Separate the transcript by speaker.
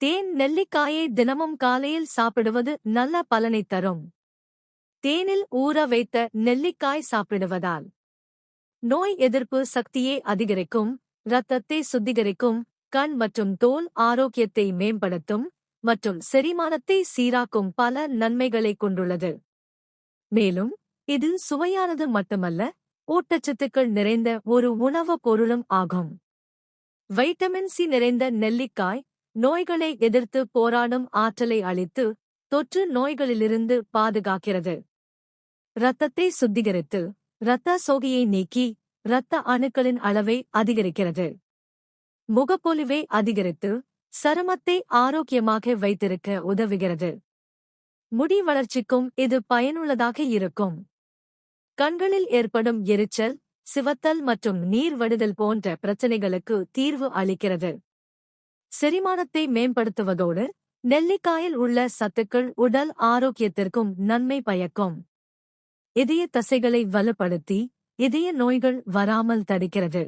Speaker 1: தேன் நெல்லிக்காயை தினமும் காலையில் சாப்பிடுவது நல்ல பலனை தரும். தேனில் ஊற வைத்த நெல்லிக்காய் சாப்பிடுவதால் நோய் எதிர்ப்பு சக்தியை அதிகரிக்கும் இரத்தத்தை சுத்திகரிக்கும் கண் மற்றும் தோல் ஆரோக்கியத்தை மேம்படுத்தும் மற்றும் செரிமானத்தை சீராக்கும் பல நன்மைகளை கொண்டுள்ளது. மேலும் இது சுவையானது மட்டுமல்ல ஊட்டச்சத்துக்கள் நிறைந்த ஒரு உணவுப் பொருளும் ஆகும். வைட்டமின் சி நிறைந்த நெல்லிக்காய் நோய்களை எதிர்த்து போராடும் ஆற்றலை அளித்து தொற்று நோய்களிலிருந்து பாதுகாக்கிறது. இரத்தத்தை சுத்திகரித்து இரத்த சோகையை நீக்கி இரத்த அணுக்களின் அளவை அதிகரிக்கிறது. முகப்பொலிவை அதிகரித்து சருமத்தை ஆரோக்கியமாக வைத்திருக்க உதவுகிறது. முடி வளர்ச்சிக்கும் இது பயனுள்ளதாக இருக்கும். கண்களில் ஏற்படும் எரிச்சல் சிவத்தல் மற்றும் நீர் வடிதல் போன்ற பிரச்சனைகளுக்கு தீர்வு அளிக்கிறது. செரிமானத்தை மேம்படுத்துவதோடு நெல்லிக்காயில் உள்ள சத்துக்கள் உடல் ஆரோக்கியத்திற்கும் நன்மை பயக்கும். இதய தசைகளை வலுப்படுத்தி இதய நோய்கள் வராமல் தடுக்கிறது.